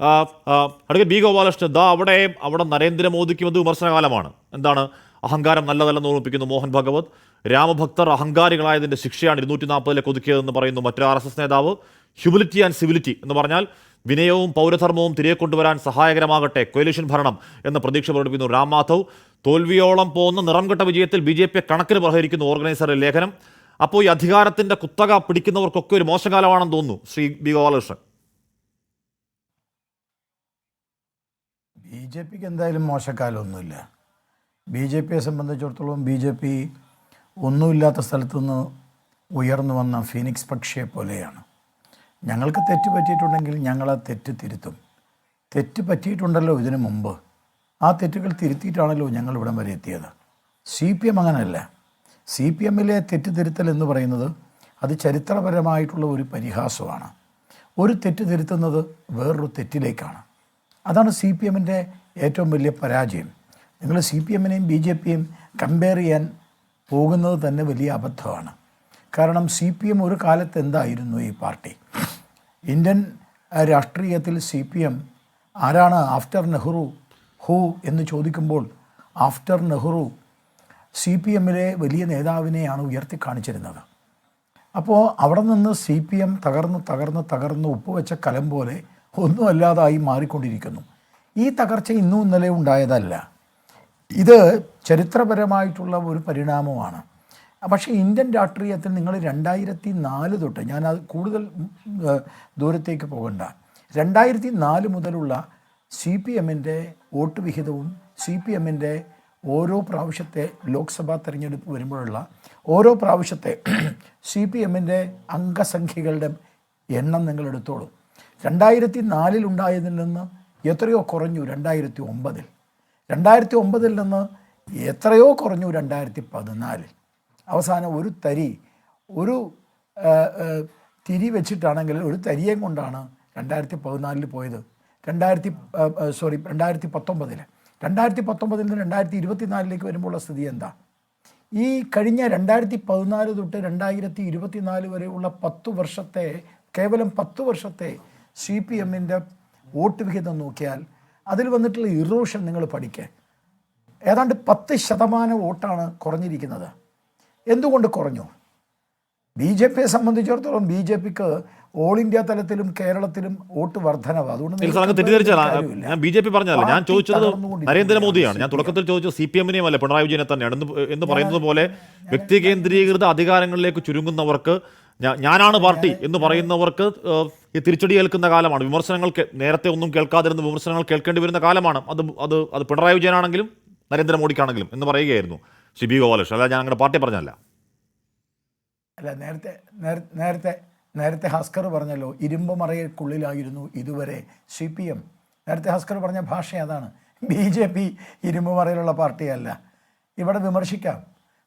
ആ, ബി ഗോപാലകൃഷ്ണൻ ദാ അവിടെ അവിടെ നരേന്ദ്രമോദിക്കും അത് വിമർശനകാലമാണ്. എന്താണ്? അഹങ്കാരം നല്ലതല്ലെന്ന് ഓർമ്മിപ്പിക്കുന്നു മോഹൻ ഭഗവത്. രാമഭക്തർ അഹങ്കാരികളായതിന്റെ ശിക്ഷയാണ് ഇരുന്നൂറ്റി നാൽപ്പതിലെ ഒതുക്കിയതെന്ന് പറയുന്നു മറ്റൊരു ആർ എസ് എസ് നേതാവ്. ഹ്യൂമിലിറ്റി ആൻഡ് സിവിലിറ്റി എന്ന് പറഞ്ഞാൽ വിനയവും പൗരധർമ്മവും തിരികെ കൊണ്ടുവരാൻ സഹായകരമാകട്ടെ കൊയലൂഷൻ ഭരണം എന്ന പ്രതീക്ഷ പ്രകടിപ്പിക്കുന്നു രാം മാധവ്. തോൽവിയോളം പോകുന്ന നിറം കെട്ട വിജയത്തിൽ ബി ജെ പി കണക്കിന് പ്രഹരിക്കുന്നു ഓർഗനൈസറുടെ ലേഖനം. അപ്പോൾ ഈ അധികാരത്തിന്റെ കുത്തക പിടിക്കുന്നവർക്കൊക്കെ ഒരു മോശകാലമാണെന്ന് തോന്നുന്നു Shri B Gopalakrishnan. B J പിക്ക് എന്തായാലും മോശക്കാലമൊന്നുമില്ല. ബി ജെ പിയെ സംബന്ധിച്ചിടത്തോളം ബി ജെ പി ഒന്നുമില്ലാത്ത സ്ഥലത്തു നിന്ന് ഉയർന്നു വന്ന ഫീനിക്സ് പക്ഷിയെ പോലെയാണ്. ഞങ്ങൾക്ക് തെറ്റ് പറ്റിയിട്ടുണ്ടെങ്കിൽ ഞങ്ങൾ ആ തെറ്റ് തിരുത്തും. തെറ്റ് പറ്റിയിട്ടുണ്ടല്ലോ ഇതിനു മുമ്പ്. ആ തെറ്റുകൾ തിരുത്തിയിട്ടാണല്ലോ ഞങ്ങൾ ഇവിടം വരെ എത്തിയത്. സി പി എം അങ്ങനെയല്ല സി പി എമ്മിലെ തെറ്റ് തിരുത്തൽ എന്ന് പറയുന്നത് അത് ചരിത്രപരമായിട്ടുള്ള ഒരു പരിഹാസമാണ്. ഒരു തെറ്റ് തിരുത്തുന്നത് വേറൊരു തെറ്റിലേക്കാണ്. അതാണ് സി പി എമ്മിന്റെ ഏറ്റവും വലിയ പരാജയം. നിങ്ങൾ സി പി എമ്മിനെയും ബി ജെ പിയും കമ്പയർ ചെയ്യാൻ പോകുന്നത് തന്നെ വലിയ അബദ്ധമാണ്. കാരണം സി പി എം ഒരു കാലത്ത് എന്തായിരുന്നു ഈ പാർട്ടി? ഇന്ത്യൻ രാഷ്ട്രീയത്തിൽ സി പി എം ആരാണ് ആഫ്റ്റർ നെഹ്റു ഹൂ എന്ന് ചോദിക്കുമ്പോൾ ആഫ്റ്റർ നെഹ്റു സി പി എമ്മിലെ വലിയ നേതാവിനെയാണ് ഉയർത്തി കാണിച്ചിരുന്നത്. അപ്പോൾ അവിടെ നിന്ന് സി പി എം തകർന്ന് തകർന്ന് തകർന്ന് ഉപ്പുവെച്ച കലം പോലെ ഒന്നുമല്ലാതായി മാറിക്കൊണ്ടിരിക്കുന്നു. ഈ തകർച്ച ഇന്നും ഇന്നലെ ഉണ്ടായതല്ല. ഇത് ചരിത്രപരമായിട്ടുള്ള ഒരു പരിണാമമാണ്. പക്ഷേ ഇന്ത്യൻ രാഷ്ട്രീയത്തിൽ നിങ്ങൾ രണ്ടായിരത്തി നാല് തൊട്ട് ഞാൻ അത് കൂടുതൽ ദൂരത്തേക്ക് പോകണ്ട. രണ്ടായിരത്തി നാല് മുതലുള്ള സി പി എമ്മിന്റെ വോട്ട് വിഹിതവും സി പി എമ്മിന്റെ ഓരോ പ്രാവശ്യത്തെ ലോക്സഭാ തെരഞ്ഞെടുപ്പ് വരുമ്പോഴുള്ള ഓരോ പ്രാവശ്യത്തെ സി പി എമ്മിന്റെ അംഗസംഖ്യകളുടെ എണ്ണം നിങ്ങൾ എടുത്തോളൂ. രണ്ടായിരത്തി നാലിൽ ഉണ്ടായതിൽ നിന്ന് എത്രയോ കുറഞ്ഞു രണ്ടായിരത്തി ഒമ്പതിൽ രണ്ടായിരത്തി ഒമ്പതിൽ നിന്ന് എത്രയോ കുറഞ്ഞു രണ്ടായിരത്തി പതിനാലിൽ അവസാനം ഒരു തരി ഒരു തിരി വെച്ചിട്ടാണെങ്കിൽ ഒരു തരിയേം കൊണ്ടാണ് രണ്ടായിരത്തി പതിനാലിൽ പോയത്. രണ്ടായിരത്തി സോറി രണ്ടായിരത്തി പത്തൊമ്പതിൽ രണ്ടായിരത്തി പത്തൊമ്പതിൽ നിന്ന് രണ്ടായിരത്തി ഇരുപത്തിനാലിലേക്ക് വരുമ്പോഴുള്ള സ്ഥിതി എന്താ? ഈ കഴിഞ്ഞ രണ്ടായിരത്തി പതിനാല് തൊട്ട് രണ്ടായിരത്തി ഇരുപത്തിനാല് വരെയുള്ള പത്ത് വർഷത്തെ കേവലം പത്ത് വർഷത്തെ സി പി എമ്മിന്റെ വോട്ട് വിഹിതം നോക്കിയാൽ അതിൽ വന്നിട്ടുള്ള ഇറോഷൻ നിങ്ങൾ പഠിക്കുക ഏതാണ്ട് പത്ത് ശതമാനം വോട്ടാണ് കുറഞ്ഞിരിക്കുന്നത്. എന്തുകൊണ്ട് കുറഞ്ഞു? ബി ജെ പിയെ സംബന്ധിച്ചിടത്തോളം ബി ജെ പിക്ക് ഓൾ ഇന്ത്യ തലത്തിലും കേരളത്തിലും വോട്ട് വർധനവ്. അതുകൊണ്ട് ബി ജെ പി പറഞ്ഞല്ല ഞാൻ ചോദിച്ചത്. നരേന്ദ്രമോദിയാണ്. ഞാൻ തുടക്കത്തിൽ ചോദിച്ചത് സി പി എമ്മിനെയും അല്ല പിണറായി വിജയനെ തന്നെയാണ്. എന്ന് പറയുന്നത് പോലെ വ്യക്തി കേന്ദ്രീകൃത അധികാരങ്ങളിലേക്ക് ചുരുങ്ങുന്നവർക്ക് ഞാനാണ് പാർട്ടി എന്ന് പറയുന്നവർക്ക് ഈ തിരിച്ചടി ഏൽക്കുന്ന കാലമാണ്. വിമർശനങ്ങൾ നേരത്തെ ഒന്നും കേൾക്കാതിരുന്ന വിമർശനങ്ങൾ കേൾക്കേണ്ടി വരുന്ന കാലമാണ്. അത് അത് അത് പിണറായി വിജയനാണെങ്കിലും നരേന്ദ്രമോദിക്കാണെങ്കിലും എന്ന് പറയുകയായിരുന്നു ശ്രീ ബി ഗോപാലകൃഷ്ണൻ. അല്ല ഞാൻ അങ്ങനെ പാർട്ടി പറഞ്ഞല്ല അല്ല നേരത്തെ നേര- നേരത്തെ നേരത്തെ ഹസ്കർ പറഞ്ഞല്ലോ ഇരുമ്പ് മറയ്ക്കുള്ളിലായിരുന്നു ഇതുവരെ സി പി എം. നേരത്തെ ഹസ്കർ പറഞ്ഞ ഭാഷ അതാണ്. ബി ജെ പി ഇരുമ്പ് മറയിലുള്ള പാർട്ടിയല്ല. ഇവിടെ വിമർശിക്കാം.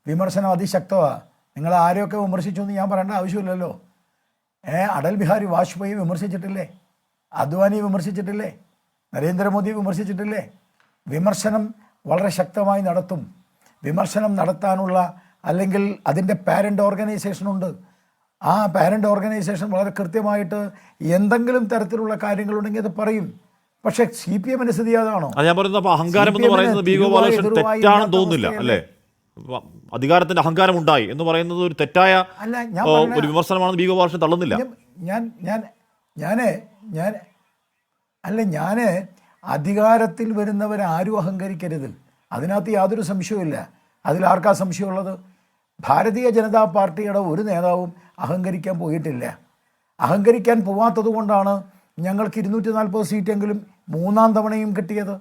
വിമർശനം അതിശക്തമാണ് നിങ്ങൾ ആരെയൊക്കെ വിമർശിച്ചു എന്ന് ഞാൻ പറയേണ്ട ആവശ്യമില്ലല്ലോ. ഏ അടൽ ബിഹാരി വാജ്പേയി വിമർശിച്ചിട്ടില്ലേ? അദ്വാനി വിമർശിച്ചിട്ടില്ലേ? നരേന്ദ്രമോദി വിമർശിച്ചിട്ടില്ലേ? വിമർശനം വളരെ ശക്തമായി നടത്തും. വിമർശനം നടത്താനുള്ള അല്ലെങ്കിൽ അതിന്റെ പാരന്റ് ഓർഗനൈസേഷനുണ്ട് ആ പാരന്റ് ഓർഗനൈസേഷൻ വളരെ കൃത്യമായിട്ട് എന്തെങ്കിലും തരത്തിലുള്ള കാര്യങ്ങളുണ്ടെങ്കിൽ അത് പറയും. പക്ഷേ സി പി എമ്മിന് സ്ഥിതി അതാണോ? അത് ഞാൻ പറയുന്നത് അഹങ്കാരം എന്ന് പറയുന്നത് ബി തിരുവായി ഗോപാലകൃഷ്ണൻ തെറ്റാണെന്ന് തോന്നുന്നില്ല അല്ലേ? അധികാരത്തിന്റെ അഹങ്കാരം ഉണ്ടായി എന്ന് പറയുന്നത് ഒരു തെറ്റായ ഒരു വിമർശനമാണെന്ന് ബി ഗോപാലകൃഷ്ണൻ തള്ളുന്നില്ല. ഞാൻ ഞാൻ ഞാൻ ഞാൻ അല്ല ഞാൻ അധികാരത്തിൽ വരുന്നവരെ ആരും അഹങ്കരിക്കരുത്. അതിനകത്ത് യാതൊരു സംശയവുമില്ല അതിൽ ആർക്കാ സംശയമുള്ളത്? ഭാരതീയ ജനതാ പാർട്ടിയുടെ ഒരു നേതാവും അഹങ്കരിക്കാൻ പോയിട്ടില്ല. അഹങ്കരിക്കാൻ പോവാത്തത് കൊണ്ടാണ് ഞങ്ങൾക്ക് ഇരുന്നൂറ്റി നാൽപ്പത് സീറ്റെങ്കിലും മൂന്നാം തവണയും കിട്ടിയത്.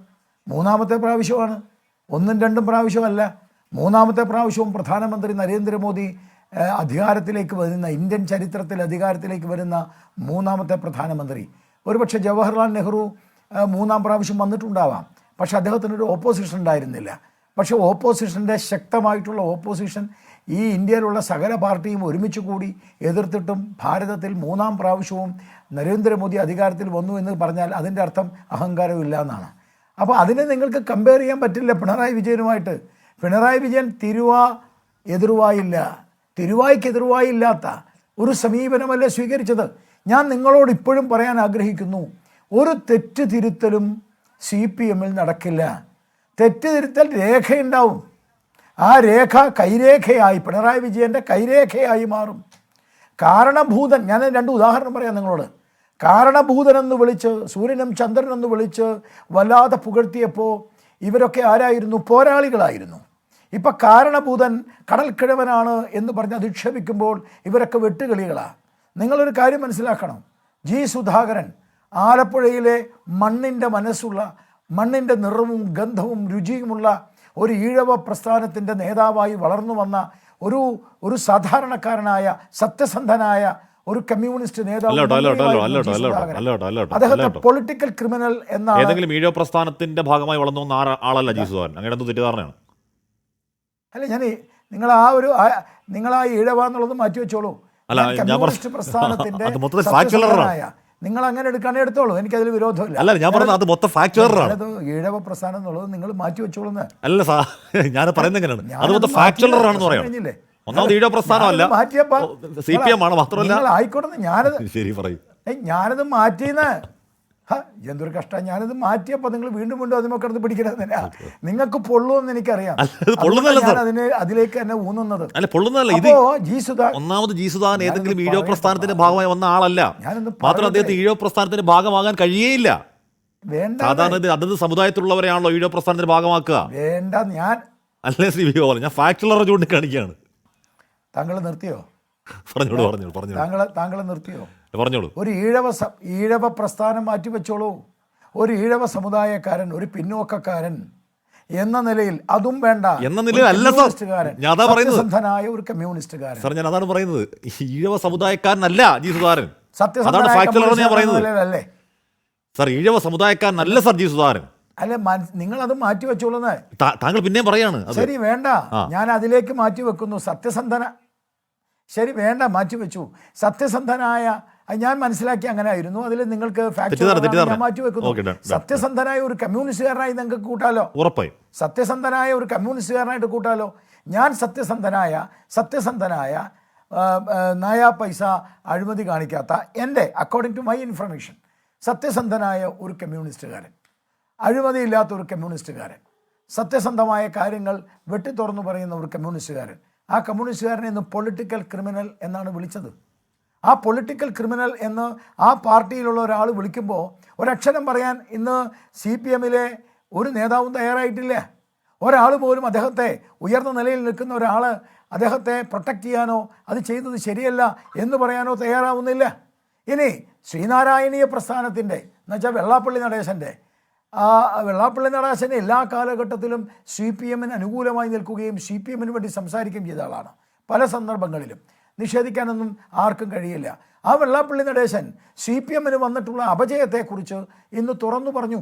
മൂന്നാമത്തെ പ്രാവശ്യമാണ്. ഒന്നും രണ്ടും പ്രാവശ്യമല്ല. മൂന്നാമത്തെ പ്രാവശ്യവും പ്രധാനമന്ത്രി നരേന്ദ്രമോദി അധികാരത്തിലേക്ക് വരുന്ന ഇന്ത്യൻ ചരിത്രത്തിൽ അധികാരത്തിലേക്ക് വരുന്ന മൂന്നാമത്തെ പ്രധാനമന്ത്രി. ഒരുപക്ഷെ ജവഹർലാൽ നെഹ്റു മൂന്നാം പ്രാവശ്യം വന്നിട്ടുണ്ടാവാം. പക്ഷെ അദ്ദേഹത്തിനൊരു ഓപ്പോസിഷൻ ഉണ്ടായിരുന്നില്ല. പക്ഷെ ഓപ്പോസിഷന്റെ ശക്തമായിട്ടുള്ള ഓപ്പോസിഷൻ ഈ ഇന്ത്യയിലുള്ള സകല പാർട്ടിയും ഒരുമിച്ച് കൂടി എതിർത്തിട്ടും ഭാരതത്തിൽ മൂന്നാം പ്രാവശ്യവും നരേന്ദ്രമോദി അധികാരത്തിൽ വന്നു എന്ന് പറഞ്ഞാൽ അതിന്റെ അർത്ഥം അഹങ്കാരമില്ല എന്നാണ്. അപ്പോൾ അതിനെ നിങ്ങൾക്ക് കമ്പയർ ചെയ്യാൻ പറ്റില്ല പിണറായി വിജയനുമായിട്ട്. പിണറായി വിജയൻ തിരുവ എതിർവായില്ല. തിരുവായ്ക്ക് എതിർവായില്ലാത്ത ഒരു സമീപനമല്ലേ സ്വീകരിച്ചത്? ഞാൻ നിങ്ങളോട് ഇപ്പോഴും പറയാൻ ആഗ്രഹിക്കുന്നു. ഒരു തെറ്റ് തിരുത്തലും സി പി എമ്മിൽ നടക്കില്ല. തെറ്റ് തിരുത്തൽ രേഖയുണ്ടാവും. ആ രേഖ കൈരേഖയായി പിണറായി വിജയന്റെ കൈരേഖയായി മാറും. കാരണഭൂതൻ ഞാൻ രണ്ട് ഉദാഹരണം പറയാം നിങ്ങളോട്. കാരണഭൂതൻ എന്ന് വിളിച്ച് സൂര്യനും ചന്ദ്രനെന്ന് വിളിച്ച് വല്ലാതെ പുകഴ്ത്തിയപ്പോൾ ഇവരൊക്കെ ആരായിരുന്നു? പോരാളികളായിരുന്നു. ഇപ്പം കാരണഭൂതൻ കടൽക്കിഴവനാണ് എന്ന് പറഞ്ഞ് അധിക്ഷേപിക്കുമ്പോൾ ഇവരൊക്കെ വെട്ടുകിളികളാണ് നിങ്ങളൊരു കാര്യം മനസ്സിലാക്കണം. ജി സുധാകരൻ ആലപ്പുഴയിലെ മണ്ണിന്റെ മനസ്സുള്ള മണ്ണിന്റെ നിറവും ഗന്ധവും രുചിയുമുള്ള ഒരു ഈഴവ പ്രസ്ഥാനത്തിന്റെ നേതാവായി വളർന്നു വന്ന ഒരു ഒരു സാധാരണക്കാരനായ സത്യസന്ധനായ ഒരു കമ്മ്യൂണിസ്റ്റ് നേതാവ് അദ്ദേഹത്തെ പൊളിറ്റിക്കൽ ക്രിമിനൽ എന്നാണ് ഏതെങ്കിലും ഈഴവ പ്രസ്ഥാനത്തിന്റെ ഭാഗമായി വളർന്നു ആളല്ല ജി സുധാകരൻ. അങ്ങനെ തെറ്റിദ്ധാരണയാണ്. അല്ല ഞാൻ നിങ്ങൾ ആ ഒരു നിങ്ങൾ ആ ഈഴവ എന്നുള്ളത് മാറ്റി വെച്ചോളൂ. കമ്മ്യൂണിസ്റ്റ് പ്രസ്ഥാനത്തിന്റെ നിങ്ങൾ അങ്ങനെ എടുക്കാനേ എടുത്തോളൂ. എനിക്കതിൽ വിരോധമില്ല. അല്ല ഞാൻ പറഞ്ഞത് അത് മൊത്തം ഈഴവ പ്രസ്ഥാനം എന്നുള്ളത് നിങ്ങൾ മാറ്റി വെച്ചോളൂ അല്ല സാ ഞാൻ പറയുന്നത് എങ്ങനെയാണ്? അത് ഞാനത് മൊത്തം മാറ്റിയില്ല, ഫാക്ച്വറാണെന്ന് പ്രശ്നം പറയാം. കഴിഞ്ഞില്ലേ? ഒന്നാമത് ഈഴോ പ്രസ്ഥാനമല്ല. ഞാനത് മാറ്റിയപ്പോൾ സി പി എം ആണ് മാത്രമല്ല. ആയിക്കോട്ടെ ഞാനത് ശരി പറയും. ഞാനത് മാറ്റിയെന്ന് എന്തൊരു കഷ്ടം. ഞാനത് മാറ്റിയപ്പോൾ നിങ്ങൾ വീണ്ടും വീണ്ടും അതിമൊക്കെ അടുത്ത് പിടിക്കണമെന്നില്ല നിങ്ങൾക്ക് പൊള്ളുമെന്ന് എനിക്കറിയാം. അതിന് അതിലേക്ക് തന്നെ ഊന്നുന്നത്. ഒന്നാമത് ജീസുദാൻ ഏതെങ്കിലും ഈഴോ പ്രസ്ഥാനത്തിന്റെ ഭാഗമായി വന്ന ആളല്ല. മാത്രം അദ്ദേഹത്തെ അദ്ദേഹത്തിന് ഈഴോ പ്രസ്ഥാനത്തിന്റെ ഭാഗമാകാൻ കഴിയേയില്ല. വേണ്ട സാധാരണ അതത് സമുദായത്തിലുള്ളവരെയാണല്ലോ ഈഴോ പ്രസ്ഥാനത്തിന്റെ ഭാഗമാക്കുക. വേണ്ട ഞാൻ അല്ലേ ശ്രീ ഗോപാലൻ? ഞാൻ ഫാക്ടുള്ള ചൂണ്ടിക്കാണിക്കുകയാണ് താങ്കൾ നിർത്തിയോ? പറഞ്ഞോളൂ പറഞ്ഞോളൂ പറഞ്ഞോളൂ. താങ്കൾ താങ്കൾ നിർത്തിയോ? പറഞ്ഞോളൂ. ഒരു ഈഴവ സ- ഈഴവ പ്രസ്ഥാനം മാറ്റിവെച്ചോളൂ. ഒരു ഈഴവ സമുദായക്കാരൻ ഒരു പിന്നോക്കക്കാരൻ എന്ന നിലയിൽ അതും വേണ്ട. എന്ന നിലയിൽ അല്ല. സത്യസന്ധനായ ഒരു കമ്മ്യൂണിസ്റ്റുകാരൻ. സാർ ഞാൻ അതാണ് പറയുന്നത്. ഈഴവ സമുദായക്കാരനല്ല ജി സുധാകരൻ. അതാണ് സത്യസന്ധനായ സാർ ഈഴവ സമുദായക്കാരനല്ല സാർ ജി സുധാകരൻ. അല്ലെ നിങ്ങൾ അത് മാറ്റിവെച്ചോളുന്നേ. താ- താങ്കൾ പിന്നെയും പറയാണ് ശരി വേണ്ട. ഞാൻ അതിലേക്ക് മാറ്റി വെക്കുന്നു സത്യസന്ധന ശരി വേണ്ട മാറ്റി വെച്ചു സത്യസന്ധനായ അത് ഞാൻ മനസ്സിലാക്കി അങ്ങനെ ആയിരുന്നു അതിൽ നിങ്ങൾക്ക് ഞാൻ. മാറ്റി വെക്കുന്നു. സത്യസന്ധനായ ഒരു കമ്മ്യൂണിസ്റ്റുകാരനായി നിങ്ങൾക്ക് കൂട്ടാലോ? ഉറപ്പായും. സത്യസന്ധനായ ഒരു കമ്മ്യൂണിസ്റ്റുകാരനായിട്ട് കൂട്ടാലോ? ഞാൻ സത്യസന്ധനായ സത്യസന്ധനായ ആ, പൈസ അഴിമതി കാണിക്കാത്ത എന്റെ അക്കോർഡിംഗ് ടു മൈ ഇൻഫർമേഷൻ സത്യസന്ധനായ ഒരു കമ്മ്യൂണിസ്റ്റുകാരൻ. അഴിമതിയില്ലാത്ത ഒരു കമ്മ്യൂണിസ്റ്റുകാരൻ. സത്യസന്ധമായ കാര്യങ്ങൾ വെട്ടി തുറന്നു പറയുന്ന ഒരു കമ്മ്യൂണിസ്റ്റുകാരൻ. ആ കമ്മ്യൂണിസ്റ്റുകാരനെ ഇന്ന് പൊളിറ്റിക്കൽ ക്രിമിനൽ എന്നാണ് വിളിച്ചത്. ആ പൊളിറ്റിക്കൽ ക്രിമിനൽ എന്ന് ആ പാർട്ടിയിലുള്ള ഒരാൾ വിളിക്കുമ്പോൾ ഒരക്ഷരം പറയാൻ ഇന്ന് സി പി എമ്മിലെ ഒരു നേതാവും തയ്യാറായിട്ടില്ല. ഒരാൾ പോലും അദ്ദേഹത്തെ ഉയർന്ന നിലയിൽ നിൽക്കുന്ന ഒരാൾ അദ്ദേഹത്തെ പ്രൊട്ടക്റ്റ് ചെയ്യാനോ അത് ചെയ്തത് ശരിയല്ല എന്ന് പറയാനോ തയ്യാറാവുന്നില്ല. ഇനി ശ്രീനാരായണീയ പ്രസ്ഥാനത്തിന്റെ എന്നുവെച്ചാൽ വെള്ളാപ്പള്ളി നടേശന്റെ ആ വെള്ളാപ്പള്ളി നടേശൻ എല്ലാ കാലഘട്ടത്തിലും സി പി എമ്മിന് അനുകൂലമായി നിൽക്കുകയും സി പി എമ്മിന് വേണ്ടി സംസാരിക്കുകയും ചെയ്ത ആളാണ്. പല സന്ദർഭങ്ങളിലും. നിഷേധിക്കാനൊന്നും ആർക്കും കഴിയില്ല. ആ വെള്ളാപ്പള്ളി നടേശൻ സി പി എമ്മിന് വന്നിട്ടുള്ള അപജയത്തെക്കുറിച്ച് ഇന്ന് തുറന്നു പറഞ്ഞു.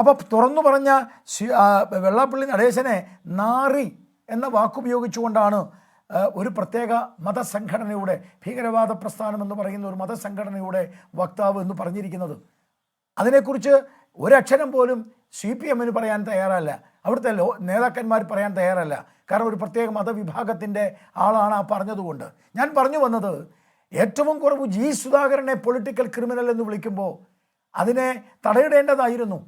അപ്പോൾ തുറന്നു പറഞ്ഞ വെള്ളാപ്പള്ളി നടേശനെ നാറി എന്ന വാക്കുപയോഗിച്ചുകൊണ്ടാണ് ഒരു പ്രത്യേക മതസംഘടനയുടെ ഭീകരവാദ പ്രസ്ഥാനം എന്ന് പറയുന്ന ഒരു മതസംഘടനയുടെ വക്താവ് എന്ന് പറഞ്ഞിരിക്കുന്നത്. അതിനെക്കുറിച്ച് ഒരക്ഷരം പോലും സി പി എമ്മിന് പറയാൻ തയ്യാറല്ല. അവിടുത്തെ ലോ നേതാക്കന്മാർ പറയാൻ തയ്യാറല്ല. കാരണം ഒരു പ്രത്യേക മതവിഭാഗത്തിന്റെ ആളാണ് ആ പറഞ്ഞതുകൊണ്ട്. ഞാൻ പറഞ്ഞു വന്നത് ഏറ്റവും കുറവ് ജി. സുധാകരനെ പൊളിറ്റിക്കൽ ക്രിമിനൽ എന്ന് വിളിക്കുമ്പോൾ അതിനെ തടയിടേണ്ടതായിരുന്നു.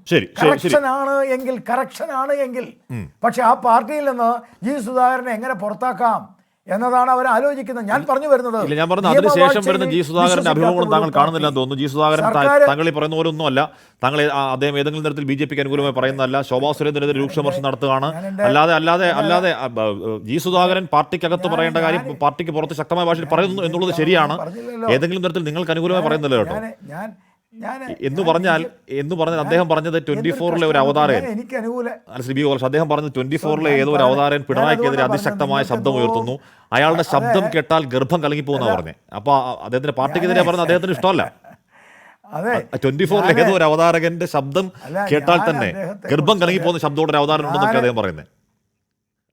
ആണ് എങ്കിൽ കറക്ഷൻ ആണ് എങ്കിൽ പക്ഷെ ആ പാർട്ടിയിൽ നിന്ന് ജി. സുധാകരനെ എങ്ങനെ പുറത്താക്കാം? എന്നതാണ് അവർ ആലോചിക്കുന്നത്. ഞാൻ പറഞ്ഞു വരുന്നത് ഞാൻ പറഞ്ഞു അതിനുശേഷം വരുന്ന ജി സുധാകരന്റെ അഭിമുഖം താങ്കൾ കാണുന്നില്ലെന്ന് തോന്നുന്നു. ജി സുധാകരൻ താങ്കൾ ഈ പറയുന്ന പോലെ ഒന്നുമല്ല താങ്കൾ അദ്ദേഹം ഏതെങ്കിലും തരത്തിൽ ബി ജെ പിക്ക് അനുകൂലമായി പറയുന്നതല്ല. ശോഭാ സുരേന്ദ്രനെതിരെ രൂക്ഷമർശം നടത്തുകയാണ്. അല്ലാതെ അല്ലാതെ അല്ലാതെ ജി സുധാകരൻ പാർട്ടിക്കകത്ത് പറയേണ്ട കാര്യം പാർട്ടിക്ക് പുറത്ത് ശക്തമായ ഭാഷയിൽ പറയുന്നു എന്നുള്ളത് ശരിയാണ്. ഏതെങ്കിലും തരത്തിൽ നിങ്ങൾക്ക് അനുകൂലമായി പറയുന്നില്ല കേട്ടോ? എന്ന് പറഞ്ഞാൽ എന്ന് പറഞ്ഞാൽ അദ്ദേഹം പറഞ്ഞത് ട്വന്റി ഫോറിലെ ഒരു അവതാരൻ എനിക്ക് അനുകൂല ശ്രീ ബി ഗോപാൽ അദ്ദേഹം പറഞ്ഞത് ട്വന്റി ഫോറിലെ ഏതോ ഒരു അവതാരൻ പിണറായിക്കെതിരെ അതിശക്തമായ ശബ്ദം ഉയർത്തുന്നു. അയാളുടെ ശബ്ദം കേട്ടാൽ ഗർഭം കലങ്ങിപ്പോകുന്ന പറഞ്ഞത് അപ്പൊ അദ്ദേഹത്തിന്റെ പാർട്ടിക്കെതിരെ പറഞ്ഞത് അദ്ദേഹത്തിന് ഇഷ്ടമല്ല. ട്വന്റി ഫോറിലെ ഏതോ ഒരു അവതാരകന്റെ ശബ്ദം കേട്ടാൽ തന്നെ ഗർഭം കലങ്ങിപ്പോകുന്ന ശബ്ദത്തോടെ ഒരു അവതാരം ഉണ്ടെന്നൊക്കെ അദ്ദേഹം പറയുന്നത്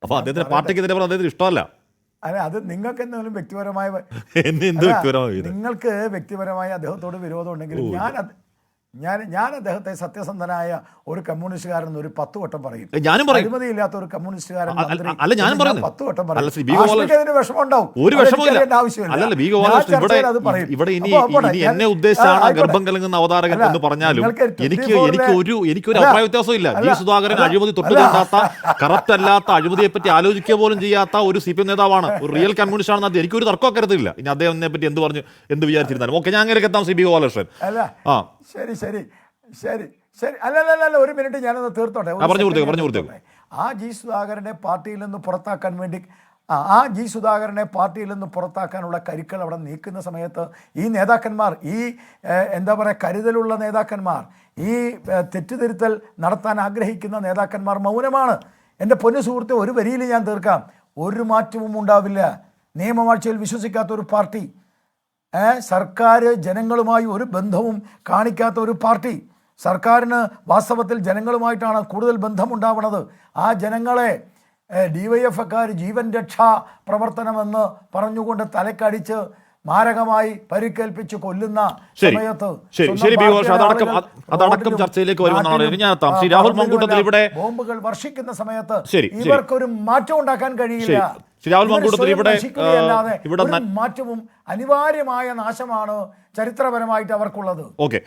അപ്പൊ അദ്ദേഹത്തിന്റെ പാർട്ടിക്കെതിരെ പറഞ്ഞത് അദ്ദേഹത്തിന് ഇഷ്ടമല്ല. അല്ല അത് നിങ്ങൾക്ക് എന്തെങ്കിലും വ്യക്തിപരമായ നിങ്ങൾക്ക് വ്യക്തിപരമായ അദ്ദേഹത്തോട് വിരോധം ഉണ്ടെങ്കിലും ഞാൻ അത് ഞാൻ ഞാൻ അദ്ദേഹത്തെ സത്യസന്ധനായ ഒരു കമ്മ്യൂണിസ്റ്റുകാരൻ എന്ന് ഒരു പത്ത് വട്ടം പറയും. ഞാനും പറയും. അഴിമതിയില്ലാത്ത ഒരു കമ്മ്യൂണിസ്റ്റുകാരൻ അല്ല, ഞാനും ഞാൻ പറയുന്നു. പത്ത് വട്ടം പറയും. ബി. ഗോപാലകൃഷ്ണൻ- ആഷ്മിക്ക് അതിന് ഒരു വിഷമമില്ല ഇവിടെ ഇനി എന്നെ ഉദ്ദേശിച്ചാണ് ഗർഭം കലങ്ങുന്ന അവതാരകൻ എന്ന് പറഞ്ഞാലും എനിക്ക് എനിക്ക് ഒരു എനിക്ക് ഒരു അഭിപ്രായ അല്ല, ഇല്ല ജി സുധാകരൻ അഴിമതി തൊട്ട് അല്ല. തീണ്ടാത്ത കറപ്റ്റ് അല്ലാത്ത അഴിമതിയെ പറ്റി ആലോചിക്കുക പോലും ചെയ്യാത്ത ഒരു സി പി എം നേതാവാണ്. ഒരു റിയൽ കമ്മ്യൂണിസ്റ്റ് ആണെന്ന് അത് എനിക്കൊരു തർക്കം കരുതില്ല ഇനി അദ്ദേഹത്തിനെ പറ്റി എന്ത് പറഞ്ഞു എന്ത് വിചാരിച്ചിരുന്നാലും. ഓക്കെ ഞാൻ അങ്ങനെ എത്താം സി ബി ഗോപാലകൃഷ്ണൻ ആ. ശരി ശരി. ശരി ശരി ശരി. അല്ല അല്ല, അല്ല ഒരു മിനിറ്റ് ഞാനൊന്ന് തീർത്തോട്ടെ. പറഞ്ഞു. ആ ജി സുധാകരനെ പാർട്ടിയിൽ നിന്ന് പുറത്താക്കാൻ വേണ്ടി ആ ആ ജി സുധാകരനെ പാർട്ടിയിൽ നിന്ന് പുറത്താക്കാനുള്ള കരുക്കൾ അവിടെ നീക്കുന്ന സമയത്ത് ഈ നേതാക്കന്മാർ ഈ എന്താ പറയുക കരുതലുള്ള നേതാക്കന്മാർ ഈ തെറ്റുതിരുത്തൽ നടത്താൻ ആഗ്രഹിക്കുന്ന നേതാക്കന്മാർ മൗനമാണ്. എന്റെ പൊന്നു സുഹൃത്തെ ഒരു വരിയിൽ ഞാൻ തീർക്കാം. ഒരു മാറ്റവും ഉണ്ടാവില്ല. നിയമവാഴ്ചയിൽ വിശ്വസിക്കാത്ത ഒരു പാർട്ടി സർക്കാർ ജനങ്ങളുമായി ഒരു ബന്ധവും കാണിക്കാത്ത ഒരു പാർട്ടി. സർക്കാരിന് വാസ്തവത്തിൽ ജനങ്ങളുമായിട്ടാണ് കൂടുതൽ ബന്ധമുണ്ടാവുന്നത് ആ ജനങ്ങളെ ഡി വൈ എഫ് എക്കാർ ജീവൻ രക്ഷാ പ്രവർത്തനമെന്ന് പറഞ്ഞുകൊണ്ട് തലക്കടിച്ച് മാരകമായി പരിക്കേൽപ്പിച്ച് കൊല്ലുന്ന സമയത്ത് ശരി. ശരി അതടക്കം അതടക്കം ചർച്ചയിലേക്ക് വരുമെന്നാണ് ഞാൻ ശ്രീ രാഹുൽ മങ്കൂട്ടത്തിൽ ഇവിടെ ബോംബുകൾ വർഷിക്കുന്ന സമയത്ത്. ഇവർക്കൊരു മാറ്റം ഉണ്ടാക്കാൻ കഴിയില്ല. രാഹുൽ മങ്കൂട്ടത്തിൽ ഇവിടെ, ഇവിടെ മാറ്റവും അനിവാര്യമായ നാശമാണ് ചരിത്രപരമായിട്ട് അവർക്കുള്ളത്. ഓക്കെ.